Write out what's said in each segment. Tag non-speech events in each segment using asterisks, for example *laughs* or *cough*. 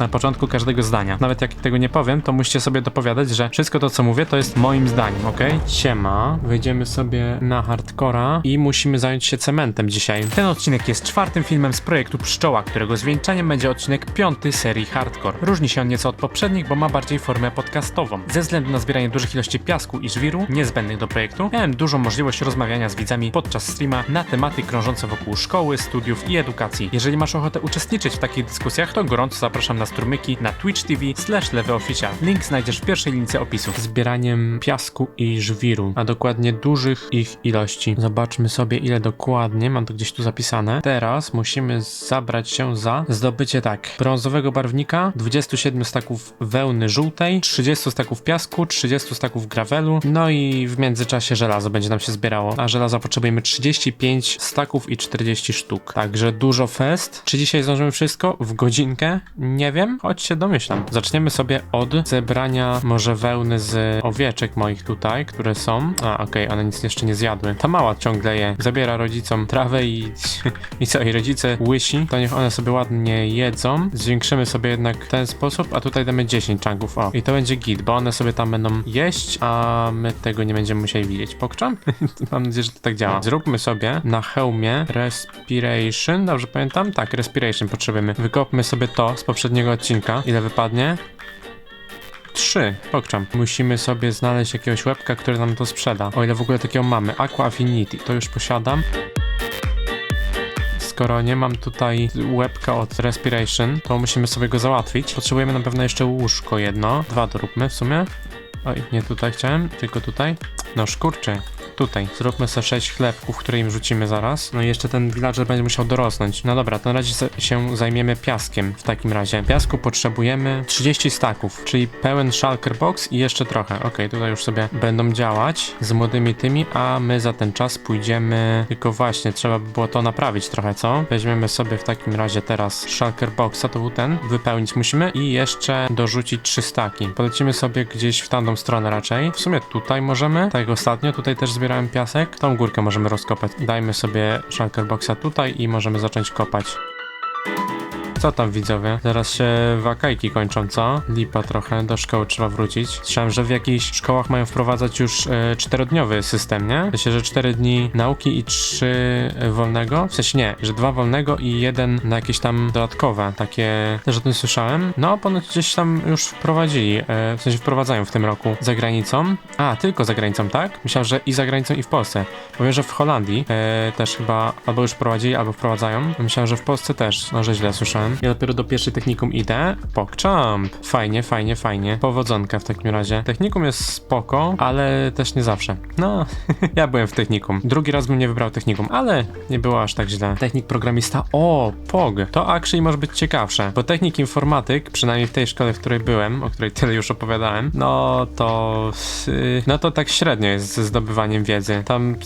na początku każdego zdania. Nawet jak tego nie powiem, to musicie sobie dopowiadać, że wszystko to, co mówię, to jest moim zdaniem, ok? Siema, wejdziemy sobie na hardcora i musimy zająć się cementem dzisiaj. Ten odcinek jest czwartym filmem z projektu Pszczoła, którego zwieńczeniem będzie odcinek piąty serii Hardcore. Różni się on nieco od poprzednich, bo ma bardziej formę podcastową. Ze względu na zbieranie dużych ilości piasku i żwiru, niezbędnych do projektu, miałem dużą możliwość rozmawiania z widzami podczas streama na tematy krążące wokół szkoły, studiów i edukacji. Jeżeli masz ochotę uczestniczyć w takich dyskusjach, to gorąco zapraszam na strumyki na Twitch TV slash lewyofficial. Link znajdziesz w pierwszej linii opisu. Zbieraniem piasku i żwiru, a dokładnie dużych ich ilości. Zobaczmy sobie ile dokładnie, mam to gdzieś tu zapisane. Teraz musimy zabrać się za zdobycie tak, brązowego barwnika, 27 staków wełny żółtej, 30 staków piasku, 30 staków gravelu, no i w międzyczasie żelazo będzie nam się zbierało, a żelaza potrzebujemy 35 staków i 40 sztuk. Także dużo fest. Czy dzisiaj zdążymy wszystko? W godzinkę? Nie wiem, choć się domyślam. Zaczniemy sobie od zebrania może wełny z owieczek moich tutaj, które są. A, okej, one nic jeszcze nie zjadły. Ta mała ciągle je. Zabiera rodzicom trawę i, *laughs* i co, i rodzice łysi, to niech one sobie ładnie jedzą. Zwiększymy sobie jednak w ten sposób, a tutaj damy 10 chunków, o. I to będzie git, bo one sobie tam będą jeść, a my tego nie będziemy musieli widzieć. Pokczam? *laughs* Mam nadzieję, że to tak działa. Zróbmy sobie na hełmie respiration, dobrze pamiętam? Tak, respiration potrzebujemy. Wykopmy sobie to z poprzedniego odcinka. Ile wypadnie? Trzy. Pokczam. Musimy sobie znaleźć jakiegoś łebka, który nam to sprzeda. O ile w ogóle takiego mamy. Aqua Affinity. To już posiadam. Skoro nie mam tutaj łebka od Respiration, to musimy sobie go załatwić. Potrzebujemy na pewno jeszcze łóżko jedno. Dwa doróbmy w sumie. Oj, nie tutaj chciałem, tylko tutaj. No szkurczy. Tutaj. Zróbmy sobie 6 chlebków, które im rzucimy zaraz. No i jeszcze ten villager będzie musiał dorosnąć. No dobra, to na razie się zajmiemy piaskiem w takim razie. Piasku potrzebujemy 30 staków, czyli pełen shulker box i jeszcze trochę. Okej, tutaj już sobie będą działać z młodymi tymi, a my za ten czas pójdziemy... Tylko właśnie, trzeba by było to naprawić trochę, co? Weźmiemy sobie w takim razie teraz shulker boxa, to był ten. Wypełnić musimy i jeszcze dorzucić 3 staki. Polecimy sobie gdzieś w tamtą stronę raczej. W sumie tutaj możemy, tak jak ostatnio, tutaj też zbierałem piasek. Tą górkę możemy rozkopać. Dajmy sobie shulker boxa tutaj i możemy zacząć kopać. Co tam widzowie? Zaraz się wakajki kończą, co? Lipa trochę, do szkoły trzeba wrócić. Słyszałem, że w jakichś szkołach mają wprowadzać już e, czterodniowy system, nie? W sensie, że cztery dni nauki i trzy e, wolnego. W sensie nie, że dwa wolnego i jeden na jakieś tam dodatkowe. Takie też o tym słyszałem. No, ponoć gdzieś tam już wprowadzili, e, w sensie wprowadzają w tym roku za granicą. A, tylko za granicą, tak? Myślałem, że i za granicą i w Polsce. Powiem, że w Holandii e, też chyba albo już wprowadzili, albo wprowadzają. Myślałem, że w Polsce też, no że źle słyszałem. Ja dopiero do pierwszej technikum idę. PogChamp. Fajnie, fajnie, fajnie. Powodzonka w takim razie. Technikum jest spoko, ale też nie zawsze. No, *laughs* ja byłem w technikum. Drugi raz bym nie wybrał technikum, ale nie było aż tak źle. Technik programista. O, POG. To actually może być ciekawsze, bo technik informatyk, przynajmniej w tej szkole, w której byłem, o której tyle już opowiadałem, no to... yy, No to tak średnio jest ze zdobywaniem wiedzy. Tam,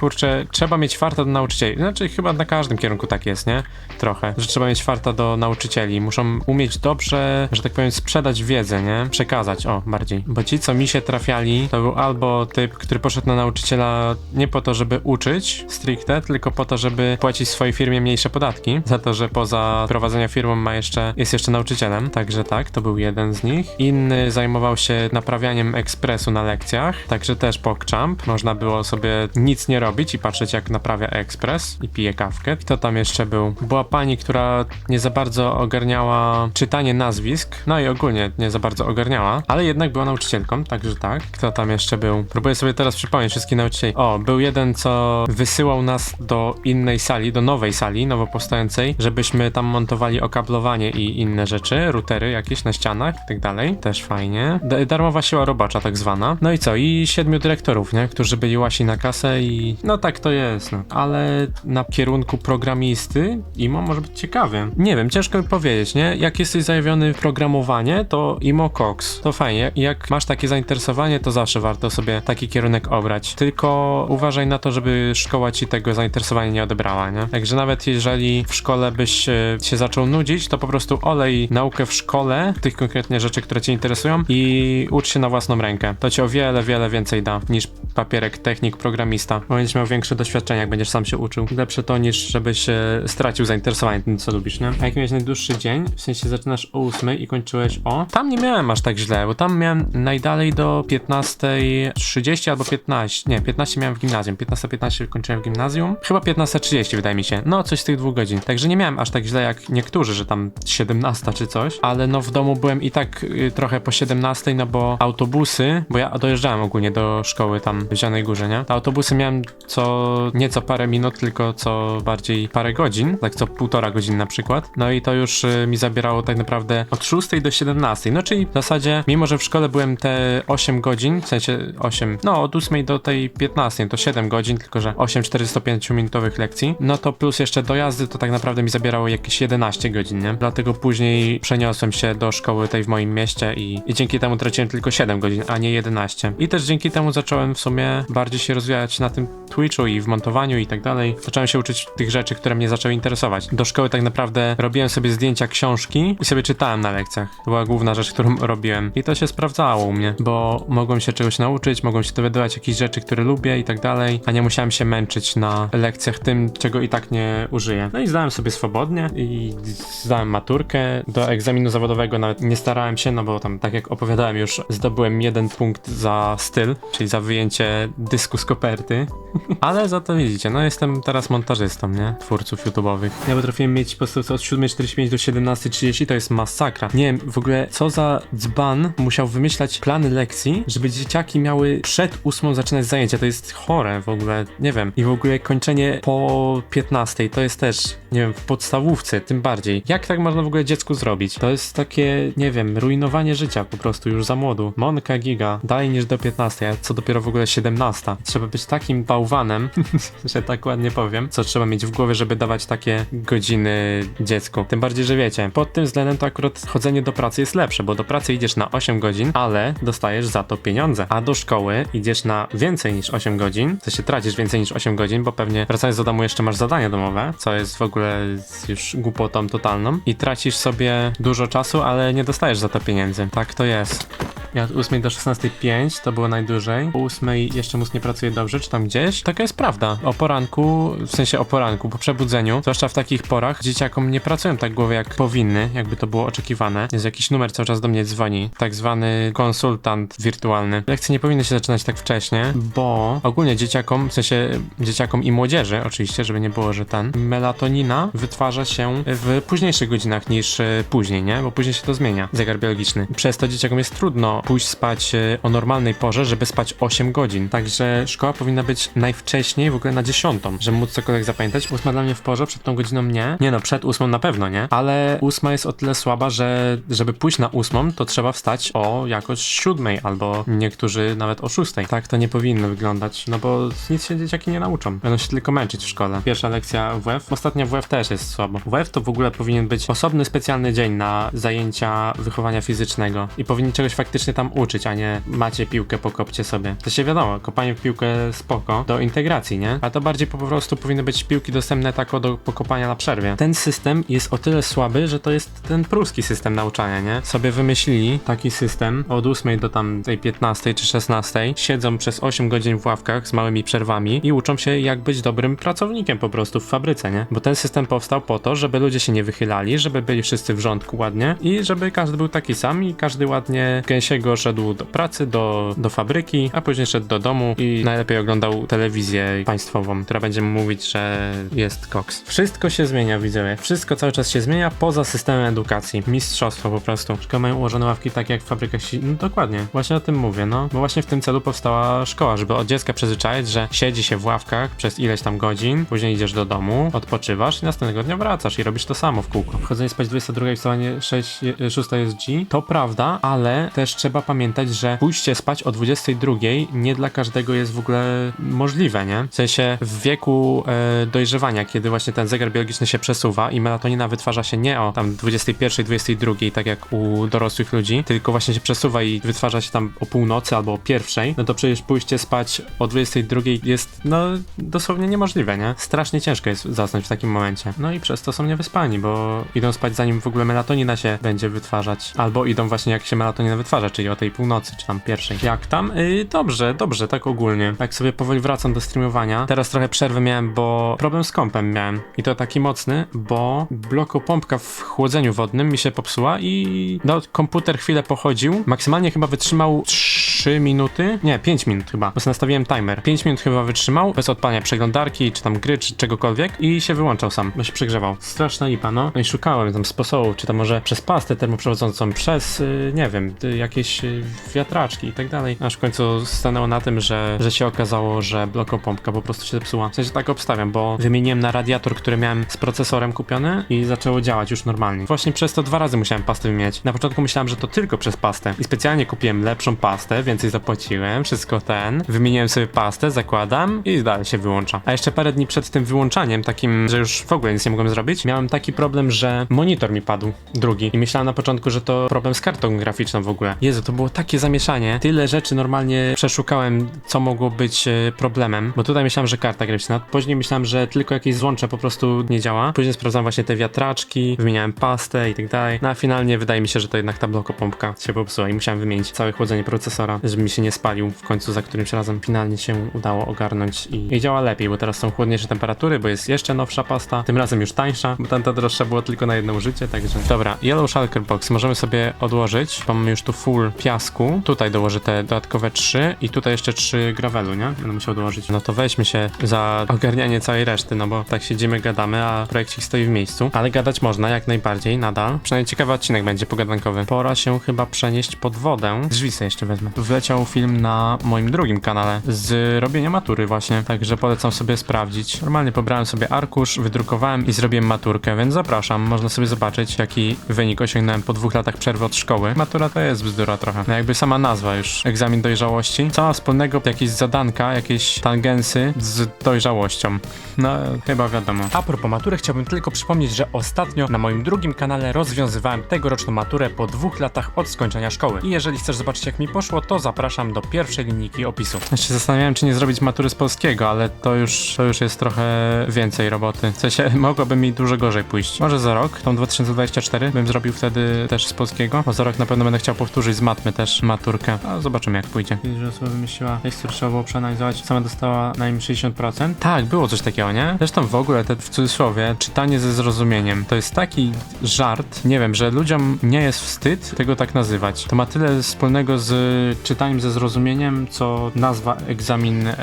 kurczę, trzeba mieć farta do nauczycieli. Znaczy, chyba na każdym kierunku tak jest, nie? Trochę. Że trzeba mieć farta do nauczycieli. Muszą umieć dobrze, że tak powiem, sprzedać wiedzę, nie? Przekazać, o, bardziej. Bo ci, co mi się trafiali, to był albo typ, który poszedł na nauczyciela nie po to, żeby uczyć stricte, tylko po to, żeby płacić swojej firmie mniejsze podatki. Za to, że poza prowadzeniem firmą ma jeszcze, jest jeszcze nauczycielem. Także tak, to był jeden z nich. Inny zajmował się naprawianiem ekspresu na lekcjach, także też PogChamp. Można było sobie nic nie robić i patrzeć, jak naprawia ekspres i pije kawkę. Kto tam jeszcze był? Była pani, która nie za bardzo ogarniała czytanie nazwisk, no i ogólnie nie za bardzo ogarniała, ale jednak była nauczycielką, także tak. Kto tam jeszcze był? Próbuję sobie teraz przypomnieć wszystkich nauczycieli. O, był jeden, co wysyłał nas do innej sali, do nowej sali, nowo powstającej, żebyśmy tam montowali okablowanie i inne rzeczy, routery jakieś na ścianach i tak dalej. Też fajnie. D- darmowa siła robocza tak zwana. No i co? I siedmiu dyrektorów, nie? Którzy byli łasi na kasę i no tak to jest, no. Ale na kierunku programisty IMO może być ciekawy. Nie wiem, ciężko mi powiedzieć, nie? Jak jesteś zajawiony w programowanie, to IMO Cox. To fajnie. Jak masz takie zainteresowanie, to zawsze warto sobie taki kierunek obrać. Tylko uważaj na to, żeby szkoła ci tego zainteresowania nie odebrała, nie? Także nawet jeżeli w szkole byś e, się zaczął nudzić, to po prostu olej naukę w szkole, tych konkretnie rzeczy, które cię interesują i ucz się na własną rękę. To ci o wiele, wiele więcej da niż papierek technik programista. Będziesz miał większe doświadczenie, jak będziesz sam się uczył. Lepsze to niż żebyś e, stracił zainteresowanie tym, co lubisz, nie? A jak miałeś najdłuższy dzień, w sensie zaczynasz o 8 i kończyłeś o... Tam nie miałem aż tak źle, bo tam miałem najdalej do 15.30 albo 15, nie, 15 miałem w gimnazjum, 15.15 kończyłem w gimnazjum, chyba 15.30 wydaje mi się, no coś z tych dwóch godzin, także nie miałem aż tak źle jak niektórzy, że tam 17 czy coś, ale no w domu byłem i tak y, trochę po 17, no bo autobusy, bo ja dojeżdżałem ogólnie do szkoły tam w Zielonej Górze, nie? To autobusy miałem co nieco parę minut, tylko co bardziej parę godzin, tak co półtora godziny na przykład. No i to już y, mi zabierało tak naprawdę od 6 do 17. No czyli w zasadzie, mimo że w szkole byłem te 8 godzin, w sensie 8, no od 8 do tej 15, to 7 godzin, tylko że 8 45 minutowych lekcji, no to plus jeszcze dojazdy, to tak naprawdę mi zabierało jakieś 11 godzin, nie? Dlatego później przeniosłem się do szkoły tej w moim mieście i, i dzięki temu traciłem tylko 7 godzin, a nie 11. I też dzięki temu zacząłem w sumie bardziej się rozwijać na tym Twitchu i w montowaniu i tak dalej. Zacząłem się uczyć tych rzeczy, które mnie zaczęły interesować. Do szkoły tak naprawdę robiłem sobie zdjęcia książki i sobie czytałem na lekcjach. To była główna rzecz, którą robiłem. I to się sprawdzało u mnie, bo mogłem się czegoś nauczyć, mogłem się dowiadywać jakichś rzeczy, które lubię i tak dalej, a nie musiałem się męczyć na lekcjach tym, czego i tak nie użyję. No i zdałem sobie swobodnie i zdałem maturkę. Do egzaminu zawodowego nawet nie starałem się, no bo tam, tak jak opowiadałem już, zdobyłem jeden punkt za styl, czyli za wyjęcie dysku z koperty. *laughs* Ale za to widzicie, no jestem teraz montażystą, nie? Twórców YouTube'owych. Ja potrafiłem mieć po prostu od 7.45 do 17.30, to jest masakra. Nie wiem w ogóle, co za dzban musiał wymyślać plany lekcji, żeby dzieciaki miały przed 8 zaczynać zajęcia. To jest chore w ogóle, nie wiem. I w ogóle kończenie po 15 to jest też, nie wiem, w podstawówce tym bardziej. Jak tak można w ogóle dziecku zrobić? To jest takie, nie wiem, rujnowanie życia po prostu już za młodu. Monka giga, dalej niż do 15, a co dopiero w ogóle 17. Trzeba być takim bałwanem, *laughs* że tak ładnie powiem, co trzeba mieć w głowie, żeby dawać takie godziny dziecku. Tym bardziej, że wiecie, pod tym względem to akurat chodzenie do pracy jest lepsze, bo do pracy idziesz na 8 godzin, ale dostajesz za to pieniądze, a do szkoły idziesz na więcej niż 8 godzin, to się tracisz więcej niż 8 godzin, bo pewnie wracając do domu jeszcze masz zadanie domowe, co jest w ogóle już głupotą totalną i tracisz sobie dużo czasu, ale nie dostajesz za to pieniędzy. Tak to jest. Ja od 8 do 16.05 to było najdłużej. O 8 jeszcze mózg nie pracuje dobrze, czy tam gdzieś. Taka jest prawda. O poranku, w sensie o poranku, po przebudzeniu, zwłaszcza w takich porach, dzieciakom nie pracują tak głowy jak powinny, jakby to było oczekiwane. Jest jakiś numer cały czas do mnie dzwoni, tak zwany konsultant wirtualny. Lekcje nie powinny się zaczynać tak wcześnie, bo ogólnie dzieciakom, w sensie dzieciakom i młodzieży, oczywiście, żeby nie było, że ten, melatonina wytwarza się w późniejszych godzinach niż e, później, nie? Bo później się to zmienia, zegar biologiczny. Przez to dzieciakom jest trudno pójść spać e, o normalnej porze, żeby spać 8 godzin. Także szkoła powinna być najwcześniej w ogóle na 10, żeby móc cokolwiek zapamiętać. Ósma dla mnie w porze, przed tą godziną nie. Nie no, przed ósmą na pewno nie, ale ósma jest o tyle słaba, że żeby pójść na ósmą, to trzeba wstać o jakoś siódmej albo niektórzy nawet o szóstej. Tak to nie powinno wyglądać, no bo nic się dzieciaki nie nauczą. Będą się tylko męczyć w szkole. Pierwsza lekcja WF, ostatnia WF też jest słabo. WF to w ogóle powinien być osobny, specjalny dzień na zajęcia wychowania fizycznego i powinni czegoś faktycznie tam uczyć, a nie macie piłkę, pokopcie sobie. To się wiadomo, kopanie w piłkę spoko, do integracji, nie? A to bardziej po prostu powinny być piłki dostępne tako do pokopania na przerwie. Ten system jest o tyle słaby, że to jest ten pruski system nauczania, nie? Sobie wymyślili taki system od 8 do tam tej 15 czy 16, siedzą przez 8 godzin w ławkach z małymi przerwami i uczą się jak być dobrym pracownikiem po prostu w fabryce, nie? Bo ten system powstał po to, żeby ludzie się nie wychylali, żeby byli wszyscy w rządku ładnie i żeby każdy był taki sam i każdy ładnie gęsiego szedł do pracy, do, do fabryki, a później szedł do domu i najlepiej oglądał telewizję państwową, która będzie mu mówić, że jest koks. Wszystko się zmienia, widzowie. Wszystko cały czas się zmienia poza systemem edukacji. Mistrzostwo po prostu. Szkoły mają ułożone ławki tak jak w fabrykach. si- No dokładnie. Właśnie o tym mówię, no. Bo właśnie w tym celu powstała szkoła, żeby od dziecka przyzwyczaić, że siedzi się w ławkach przez ileś tam godzin, później idziesz do domu, odpoczywasz i następnego dnia wracasz i robisz to samo w kółko. Wchodzenie spać 22 i wstawanie 6, 6 jest G. To prawda, ale też trzeba pamiętać, że pójście spać o 22 nie dla każdego jest w ogóle możliwe, nie? W sensie w wieku e, dojrzewania, kiedy właśnie ten zegar biologiczny się przesuwa i melatonina wytwarza się nie o tam 21, 22, tak jak u dorosłych ludzi, tylko właśnie się przesuwa i wytwarza się tam o północy albo o pierwszej, no to przecież pójście spać o 22 jest no dosłownie niemożliwe, nie? Strasznie ciężko jest zasnąć w takim momencie. No i przez to są niewyspani, bo idą spać zanim w ogóle melatonina się będzie wytwarzać, albo idą właśnie jak się melatonina wytwarza, czyli o tej północy, czy tam pierwszej. Jak tam? Yy, dobrze, dobrze, tak ogólnie. Tak sobie powoli wracam do streamowania. Teraz trochę przerwy miałem, bo problem z kompem miałem. I to taki mocny, bo blokopompka w chłodzeniu wodnym mi się popsuła i no, komputer chwilę pochodził. Maksymalnie chyba wytrzymał 3 minuty, nie, 5 minut chyba, bo sobie nastawiłem timer. 5 minut chyba wytrzymał, bez odpalania przeglądarki, czy tam gry, czy czegokolwiek i się wyłączał sam, bo się przegrzewał. Straszna lipa, no. No i szukałem tam sposobu, czy to może przez pastę termoprzewodzącą, przez, y, nie wiem, y, jakieś y, wiatraczki i tak dalej. Aż w końcu stanęło na tym, że, że się okazało, że blokopompka po prostu się zepsuła. W sensie tak obstawiam, bo wymieniłem na radiator, który miałem z procesorem kupiony i zaczęło działać już normalnie. Właśnie przez to dwa razy musiałem pastę wymieniać. Na początku myślałem, że to tylko przez pastę i specjalnie kupiłem lepszą pastę, więcej zapłaciłem, wszystko ten. Wymieniłem sobie pastę, zakładam i dalej się wyłącza. A jeszcze parę dni przed tym wyłączaniem, takim, że już w ogóle nic nie mogłem zrobić, miałem taki problem, że monitor mi padł, drugi. I myślałem na początku, że to problem z kartą graficzną w ogóle. Jezu, to było takie zamieszanie. Tyle rzeczy normalnie przeszukałem, co mogło być e, problemem. Bo tutaj myślałem, że karta graficzna. Później myślałem, że tylko jakieś złącze po prostu nie działa. Później sprawdzałem właśnie te wiatraczki, wymieniałem pastę i tak dalej. No a finalnie wydaje mi się, że to jednak ta blokopompka się popsuła i musiałem wymienić całe chłodzenie procesora, żeby mi się nie spalił w końcu za którymś razem. Finalnie się udało ogarnąć i, i działa lepiej, bo teraz są chłodniejsze temperatury, bo jest jeszcze nowsza pasta, tym razem już tańsza, bo tamta droższa była tylko na jedno użycie, także... Dobra, Yellow Shulker Box możemy sobie odłożyć, bo mamy już tu full piasku. Tutaj dołożę te dodatkowe trzy i tutaj jeszcze trzy gravelu, nie? Będę musiał dołożyć. No to weźmy się za ogarnianie całej reszty, no bo tak siedzimy, gadamy, a projekcik stoi w miejscu. Ale gadać można jak najbardziej, nadal. Przynajmniej ciekawy odcinek będzie pogadankowy. Pora się chyba przenieść pod wodę. Drzwi sobie jeszcze wezmę. Wleciał film na moim drugim kanale z robienia matury właśnie, także polecam sobie sprawdzić. Normalnie pobrałem sobie arkusz, wydrukowałem i zrobiłem maturkę, więc zapraszam. Można sobie zobaczyć, jaki wynik osiągnąłem po dwóch latach przerwy od szkoły. Matura to jest bzdura trochę. No jakby sama nazwa już, egzamin dojrzałości. Co ma wspólnego jakieś zadanka, jakieś tangensy z dojrzałością? No, chyba wiadomo. A propos matury, chciałbym tylko przypomnieć, że ostatnio na moim drugim kanale rozwiązywałem tegoroczną maturę po dwóch latach od skończenia szkoły. I jeżeli chcesz zobaczyć jak mi poszło, to zapraszam do pierwszej linijki opisu. Się zastanawiałem, czy nie zrobić matury z polskiego, ale to już, to już jest trochę więcej roboty. W sensie, *laughs* mogłoby mi dużo gorzej pójść. Może za rok, tą 2024, bym zrobił wtedy też z polskiego, bo za rok na pewno będę chciał powtórzyć z matmy też maturkę. A zobaczymy jak pójdzie. Widzisz, że osoba wymyśliła tekst, który trzeba było przeanalizować, sama dostała na nim 60%. Tak, było coś takiego, nie? Zresztą w ogóle, te w cudzysłowie, czytanie ze zrozumieniem. To jest taki żart, nie wiem, że ludziom nie jest wstyd tego tak nazywać. To ma tyle wspólnego z czytaniem ze zrozumieniem, co nazwa egzamin e,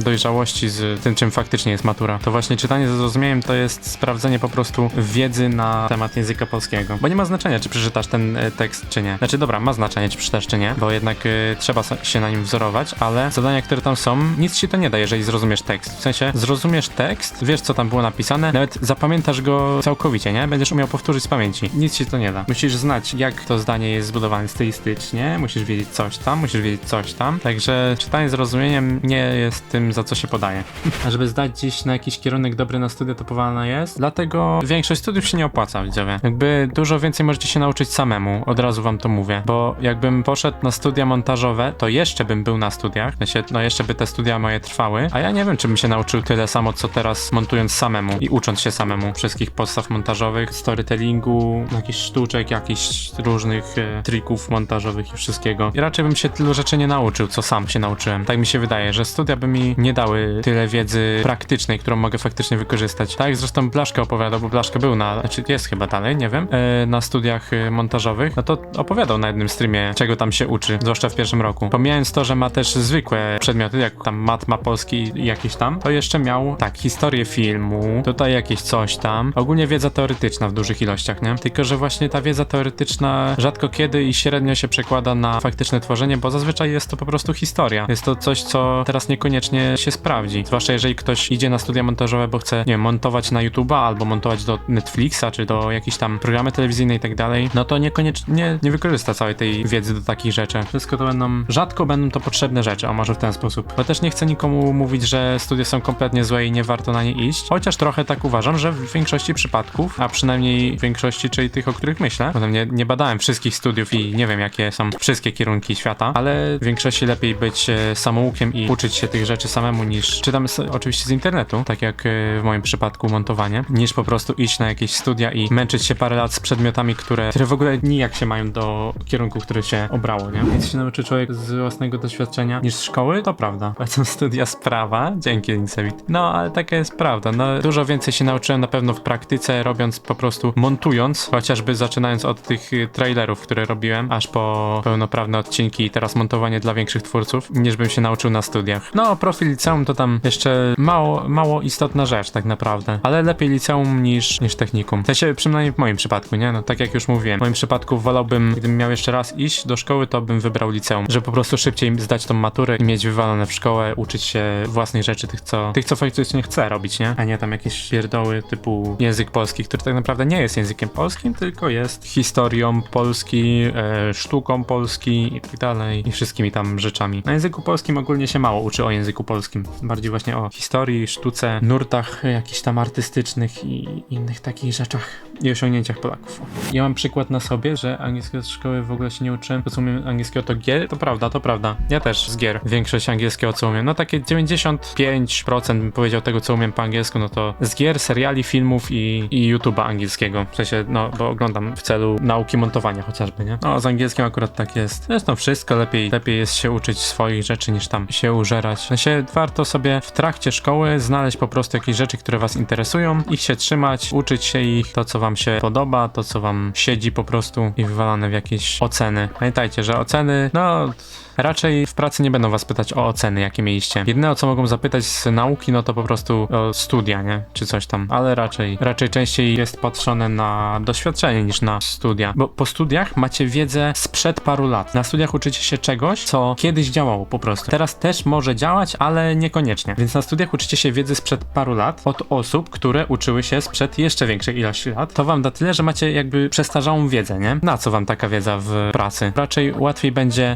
dojrzałości z tym, czym faktycznie jest matura. To właśnie czytanie ze zrozumieniem to jest sprawdzenie po prostu wiedzy na temat języka polskiego. Bo nie ma znaczenia, czy przeczytasz ten e, tekst, czy nie. Znaczy, dobra, ma znaczenie, czy przeczytasz, czy nie, bo jednak e, trzeba się na nim wzorować, ale zadania, które tam są, nic ci to nie da, jeżeli zrozumiesz tekst. W sensie, zrozumiesz tekst, wiesz, co tam było napisane, nawet zapamiętasz go całkowicie, nie? Będziesz umiał powtórzyć z pamięci. Nic ci to nie da. Musisz znać, jak to zdanie jest zbudowane stylistycznie, musisz wiedzieć coś tam, musisz wiedzieć coś tam. Także czytanie z rozumieniem nie jest tym, za co się podaje. *laughs* A żeby zdać gdzieś na jakiś kierunek dobry na studia, to powalna jest. Dlatego większość studiów się nie opłaca, widzowie. Jakby dużo więcej możecie się nauczyć samemu, od razu wam to mówię. Bo jakbym poszedł na studia montażowe, to jeszcze bym był na studiach. No jeszcze by te studia moje trwały. A ja nie wiem, czy bym się nauczył tyle samo, co teraz montując samemu i ucząc się samemu wszystkich podstaw montażowych, storytellingu, jakichś sztuczek, jakichś różnych e, trików montażowych i wszystkiego. I raczej bym się tylu rzeczy nie nauczył, co sam się nauczyłem. Tak mi się wydaje, że studia by mi nie dały tyle wiedzy praktycznej, którą mogę faktycznie wykorzystać. Tak zresztą Blaszka opowiadał, bo Blaszka był na, znaczy jest chyba dalej, nie wiem, e, na studiach e, montażowych, no to opowiadał na jednym streamie, czego tam się uczy, zwłaszcza w pierwszym roku. Pomijając to, że ma też zwykłe przedmioty, jak tam mat ma polski i jakieś tam, to jeszcze miał, tak, historię filmu, tutaj jakieś coś tam, ogólnie wiedza teoretyczna w dużych ilościach, nie? Tylko, że właśnie ta wiedza teoretyczna rzadko kiedy i średnio się przekłada na faktyczne tworzenie, bo zazwyczaj jest to po prostu historia. Jest to coś, co teraz niekoniecznie się sprawdzi. Zwłaszcza jeżeli ktoś idzie na studia montażowe, bo chce, nie wiem, montować na YouTube'a albo montować do Netflixa, czy do jakiejś tam programy telewizyjne i tak dalej, no to niekoniecznie nie, nie wykorzysta całej tej wiedzy do takich rzeczy. Wszystko to będą, rzadko będą to potrzebne rzeczy, a może w ten sposób. Bo też nie chcę nikomu mówić, że studia są kompletnie złe i nie warto na nie iść, chociaż trochę tak uważam, że w większości przypadków, a przynajmniej w większości, czyli tych, o których myślę, potem nie, nie badałem wszystkich studiów i nie wiem, jakie są wszystkie kierunki świata, ale w większości lepiej być e, samoukiem i uczyć się tych rzeczy samemu niż czytam s- oczywiście z internetu, tak jak e, w moim przypadku montowanie, niż po prostu iść na jakieś studia i męczyć się parę lat z przedmiotami, które, które w ogóle nijak się mają do kierunku, który się obrało, nie? Więc się nauczy człowiek z własnego doświadczenia niż z szkoły, to prawda. *laughs* Są studia sprawa, dzięki Insewit. No, ale taka jest prawda. No, dużo więcej się nauczyłem na pewno w praktyce, robiąc po prostu, montując, chociażby zaczynając od tych y, trailerów, które robiłem, aż po pełnoprawne odcinki i teraz montowanie dla większych twórców, niż bym się nauczył na studiach. No, profil liceum to tam jeszcze mało, mało istotna rzecz tak naprawdę, ale lepiej liceum niż, niż technikum. W sensie, przynajmniej w moim przypadku, nie? No, tak jak już mówiłem, w moim przypadku wolałbym, gdybym miał jeszcze raz iść do szkoły, to bym wybrał liceum, żeby po prostu szybciej zdać tą maturę i mieć wywalone w szkołę, uczyć się własnych rzeczy, tych co, tych, co faktycznie chcę robić, nie? A nie tam jakieś pierdoły typu język polski, który tak naprawdę nie jest językiem polskim, tylko jest historią Polski, e, sztuką Polski i tak dalej, i wszystkimi tam rzeczami. Na języku polskim ogólnie się mało uczy o języku polskim, bardziej właśnie o historii, sztuce, nurtach jakichś tam artystycznych i innych takich rzeczach i osiągnięciach Polaków. Ja mam przykład na sobie, że angielskiego z szkoły w ogóle się nie uczyłem. To co umiem angielskiego to gier, to prawda, to prawda. Ja też z gier. Większość angielskiego co umiem. No takie 95% bym powiedział tego co umiem po angielsku, no to z gier, seriali, filmów i, i YouTube'a angielskiego. W sensie, no bo oglądam w celu nauki montowania chociażby, nie? No z angielskim akurat tak jest. Zresztą wszystko lepiej, lepiej jest się uczyć swoich rzeczy niż tam się użerać. W sensie warto sobie w trakcie szkoły znaleźć po prostu jakieś rzeczy, które was interesują, ich się trzymać, uczyć się ich, to co wam się podoba, to co wam siedzi po prostu i wywalane w jakieś oceny. Pamiętajcie, że oceny, no raczej w pracy nie będą was pytać o oceny, jakie mieliście. Jedyne o co mogą zapytać z nauki, no to po prostu o studia, nie? Czy coś tam, ale raczej, raczej częściej jest patrzone na doświadczenie niż na studia, bo po studiach macie wiedzę sprzed paru lat. Na studiach uczycie się czegoś, co kiedyś działało po prostu. Teraz też może działać, ale niekoniecznie. Więc na studiach uczycie się wiedzy sprzed paru lat od osób, które uczyły się sprzed jeszcze większej ilości lat. To wam da tyle, że macie jakby przestarzałą wiedzę, nie? Na co wam taka wiedza w pracy? Raczej łatwiej będzie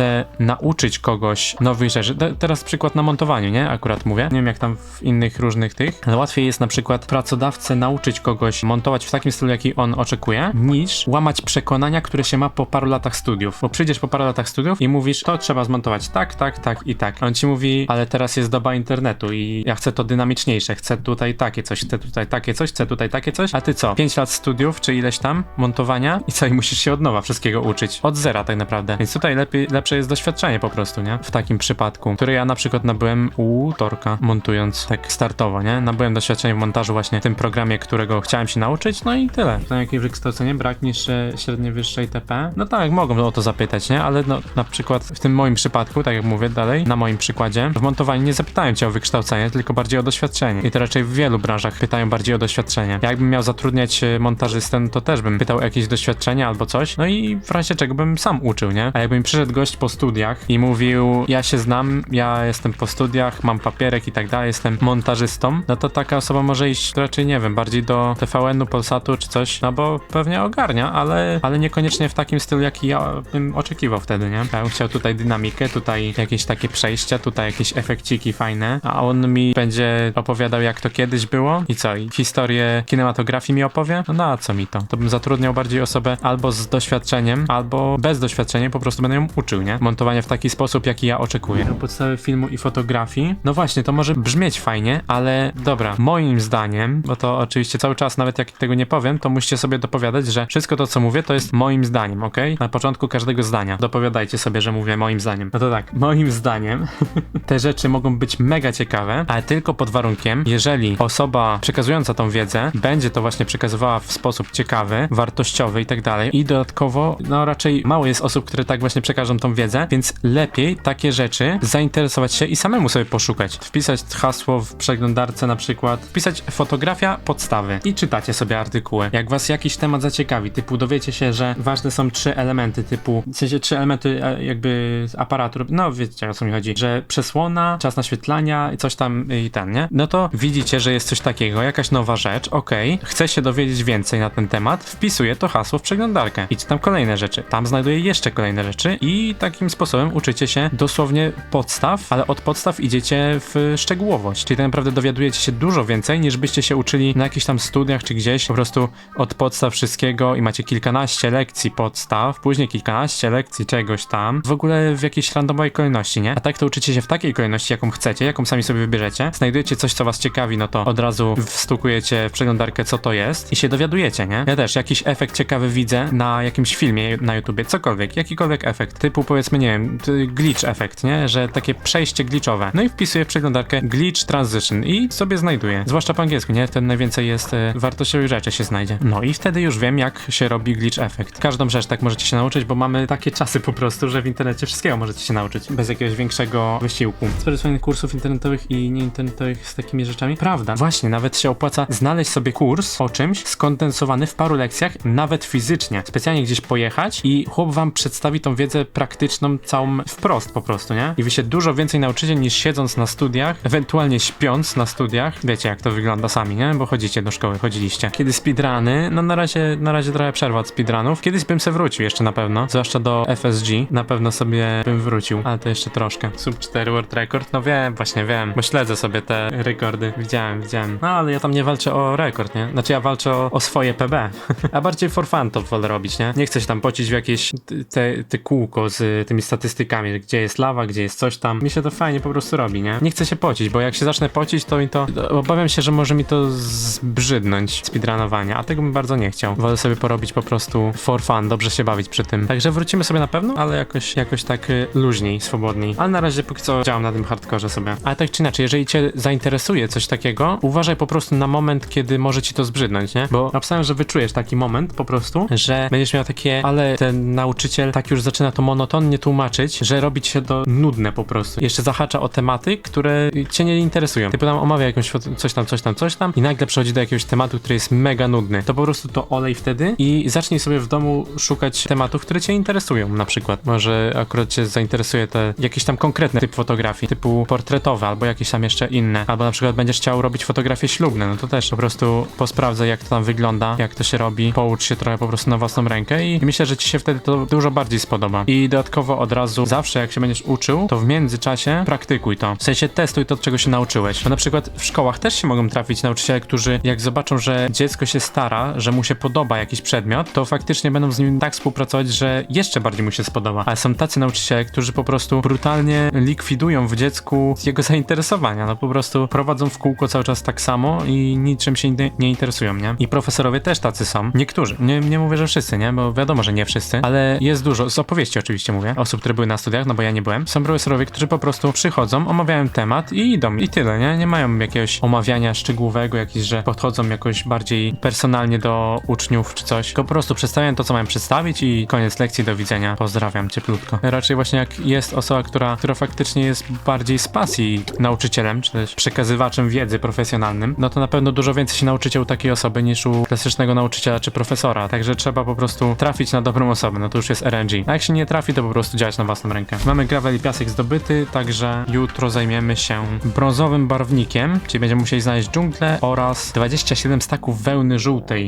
pracodawcę nauczyć kogoś nowych rzeczy. Te- teraz przykład na montowaniu, nie? Akurat mówię. Nie wiem jak tam w innych różnych tych, ale łatwiej jest na przykład pracodawcę nauczyć kogoś montować w takim stylu, jaki on oczekuje, niż łamać przekonania, które się ma po paru latach studiów. Bo przyjdziesz po paru latach studiów i mówisz, to trzeba zmontować tak, tak, tak i tak. A on ci mówi, ale teraz jest doba internetu i ja chcę to dynamiczniejsze, chcę tutaj takie coś, chcę tutaj takie coś, chcę tutaj takie coś, a ty co? 5 lat studiów, czy ileś tam montowania i co? I musisz się od nowa wszystkiego uczyć. Od zera tak naprawdę. Więc tutaj lepiej, lepsze jest doświadczenie po prostu, nie? W takim przypadku, które ja na przykład nabyłem u Torka, montując tak startowo, nie? Nabyłem doświadczenie w montażu właśnie w tym programie, którego chciałem się nauczyć, no i tyle. To jakieś wykształcenie, brak niższe, średnie, wyższe itp. No tak, mogą o to zapytać, nie? Ale no, na przykład w tym moim przypadku, tak jak mówię dalej, na moim przykładzie, w montowaniu nie zapytają cię o wykształcenie, tylko bardziej o doświadczenie. I to raczej w wielu branżach pytają bardziej o doświadczenie. Jakbym miał zatrudniać e, montażystę, to też bym pytał jakieś doświadczenie albo coś, no i w razie czego bym sam uczył, nie? A jakby mi przyszedł gość po studiach i mówił, ja się znam, ja jestem po studiach, mam papierek i tak dalej, jestem montażystą, no to taka osoba może iść raczej, nie wiem, bardziej do TVN-u, Polsatu czy coś, no bo pewnie ogarnia, ale, ale niekoniecznie w takim stylu, jaki ja bym oczekiwał wtedy, nie? Ja bym chciał tutaj dynamikę, tutaj jakieś takie przejścia, tutaj jakieś efekciki fajne, a on mi będzie opowiadał, jak to kiedyś było i co, i historię kinematografii mi opowie? No na co mi to? To bym zatrudniał bardziej osobę albo z doświadczeniem, albo bez doświadczenia, po prostu będę ją uczył, nie? Montowanie w taki sposób, jaki ja oczekuję. Na podstawie filmu i fotografii, no właśnie, to może brzmieć fajnie, ale dobra, moim zdaniem, bo to oczywiście cały czas, nawet jak tego nie powiem, to musicie sobie dopowiadać, że wszystko to, co mówię, to jest moim zdaniem, ok? Na początku każdego zdania. Dopowiadajcie sobie, że mówię moim zdaniem. No to tak, moim zdaniem *laughs* te rzeczy mogą być mega ciekawe, ale tylko pod warunkiem, jeżeli osoba przekazująca tą wiedzę będzie to właśnie przekazywała w sposób ciekawy, wartościowy i tak dalej. I dodatkowo, no raczej mało jest osób, które tak właśnie przekażą tą wiedzę, więc lepiej takie rzeczy zainteresować się i samemu sobie poszukać. Wpisać hasło w przeglądarce na przykład, wpisać fotografia podstawy i czytacie sobie artykuły. Jak was jakiś temat zaciekawi, typu dowiecie się, że ważne są trzy elementy, typu, w sensie trzy elementy e, jakby aparatu, no wiecie o co mi chodzi, że przesłona, czas naświetlania i coś tam i ten, nie? No to widzicie, że jest coś takiego, jakaś nowa rzecz, okej, chce się dowiedzieć więcej na ten temat, wpisuję to hasło w przeglądarkę i czytam kolejne rzeczy. Tam znajduję jeszcze kolejne rzeczy i takim sposobem uczycie się dosłownie podstaw, ale od podstaw idziecie w szczegółowość. Czyli tak naprawdę dowiadujecie się dużo więcej, niż byście się uczyli na jakichś tam studiach czy gdzieś, po prostu od podstaw wszystkiego i macie kilkanaście lekcji podstaw, później kilkanaście lekcji czegoś tam, w ogóle w jakiejś randomowej kolejności, nie? A tak to uczycie się w takiej kolejności, jaką chcecie, jaką sami sobie wybierzecie. Znajdujecie coś, co was ciekawi, no to od razu wstukujecie w przeglądarkę, co to jest i się dowiadujecie, nie? Ja też jakiś efekt ciekawy widzę na jakimś filmie na YouTubie, cokolwiek, jakikolwiek efekt, typu powiedzmy, nie wiem, glitch efekt, nie? Że takie przejście glitchowe. No i wpisuję w przeglądarkę glitch transition i sobie znajduję. Zwłaszcza po angielsku, nie? Wtedy najwięcej jest e, wartościowych rzeczy się znajdzie. No i wtedy już wiem, jak się robi glitch efekt. Każdą rzecz tak możecie się nauczyć, bo mamy takie czasy po prostu, że w internecie wszystkiego możecie się nauczyć. Bez jakiegoś większego wysiłku. Fajnych kursów internetowych i nieinternetowych z takimi rzeczami. Prawda. Właśnie, nawet się opłaca znaleźć sobie kurs o czymś skondensowany w paru lekcjach, nawet fizycznie. Specjalnie gdzieś pojechać i chłop wam przedstawi tą wiedzę praktyczną całą wprost po prostu, nie? I wy się dużo więcej nauczycie niż siedząc na studiach, ewentualnie śpiąc na studiach. Wiecie jak to wygląda sami, nie? Bo chodzicie do szkoły, chodziliście. Kiedy speedruny, no na razie, na razie trochę przerwa od speedrunów. Kiedyś bym se wrócił jeszcze na pewno, zwłaszcza do FSG. Na pewno sobie bym wrócił, ale to jeszcze troszkę. Sub 4 World Record, no wiem, właśnie wiem, bo śledzę sobie te rekordy. Widziałem, widziałem. No ale ja tam nie walczę o rekord, nie? Znaczy ja walczę o, o swoje PB, *laughs* a bardziej for fun to wolę robić, nie? Nie chcę się tam pocić w jakieś te, te kółko z tymi statystykami, gdzie jest lawa, gdzie jest coś tam. Mi się to fajnie po prostu robi, nie? Nie chcę się pocić, bo jak się zacznę pocić, to mi to... Obawiam się, że może mi to zbrzydnąć speedrunowanie, a tego bym bardzo nie chciał. Wolę sobie porobić po prostu for fun, dobrze się bawić przy tym. Także wrócimy sobie na pewno, ale jakoś, jakoś tak y, luźniej, swobodniej. Ale na razie póki co działam na tym hardkorze sobie. Ale tak czy inaczej, jeżeli cię zainteresuje coś takiego, uważaj po prostu na moment, kiedy może ci to zbrzydnąć, nie? Bo napisałem, że wyczujesz taki moment po prostu, że będziesz miał takie, ale ten nauczyciel tak już zaczyna to monotonnie tłumaczyć, że robi ci się to nudne po prostu. Jeszcze zahacza o tematy, które cię nie interesują. Typu tam omawia jakąś coś tam, coś tam, coś tam i nagle przechodzi do jakiegoś tematu, który jest mega nudny. To po prostu to olej wtedy i zacznij sobie w domu szukać tematów, które cię interesują na przykład. Może akurat cię zainteresuje te jakiś tam konkretny typ fotografii, typu portretowe albo jakieś tam jeszcze inne. Albo na przykład będziesz chciał robić fotografie ślubne, no to też po prostu posprawdzaj jak to tam wygląda, jak to się robi, poucz się trochę po prostu na własną rękę i myślę, że ci się wtedy to dużo bardziej spodoba. I dodatkowo od razu zawsze jak się będziesz uczył, to w międzyczasie praktykuj to. W sensie testuj to, czego się nauczyłeś. Bo na przykład w szkołach też się mogą trafić nauczyciele, którzy jak zobaczą, że dziecko się stara, że mu się podoba jakiś przedmiot, to faktycznie będą z nim tak współpracować, że jeszcze bardziej mu się spodoba. Ale są tacy nauczyciele, którzy po prostu brutalnie likwidują w dziecku jego zainteresowania. No po prostu prowadzą w kółko cały czas tak samo i niczym się nie interesują, nie? I profesorowie też tacy są. Niektórzy. Nie, nie mówię, że wszyscy, nie? Bo wiadomo, że nie wszyscy, ale jest dużo, z opowieści oczywiście mówię, osób, które były na studiach, no bo ja nie byłem. Są profesorowie, którzy po prostu przychodzą, omawiają temat i idą. I tyle, nie? Nie mają jakiegoś omawiania szczegółowego, jakiś, że podchodzą jakoś bardziej personalnie do uczniów czy coś. Tylko po prostu przedstawiają to, co mają przedstawić i koniec lekcji, do widzenia. Pozdrawiam cieplutko. Raczej właśnie jak jest osoba, która, która faktycznie jest bardziej z pasji nauczycielem, czy też przekazywaczem wiedzy profesjonalnym, no to na pewno dużo więcej się nauczycie u takiej osoby niż u klasycznego nauczyciela czy profesora. Także trzeba po prostu trafić na dobrą osobę, no to już jest RNG. A jak się nie trafi, to po prostu działać na własną rękę. Mamy gravel i piasek zdobyty, także jutro zajmiemy się brązowym barwnikiem, czyli będziemy musieli znaleźć dżunglę oraz 27 staków wełny żółtej.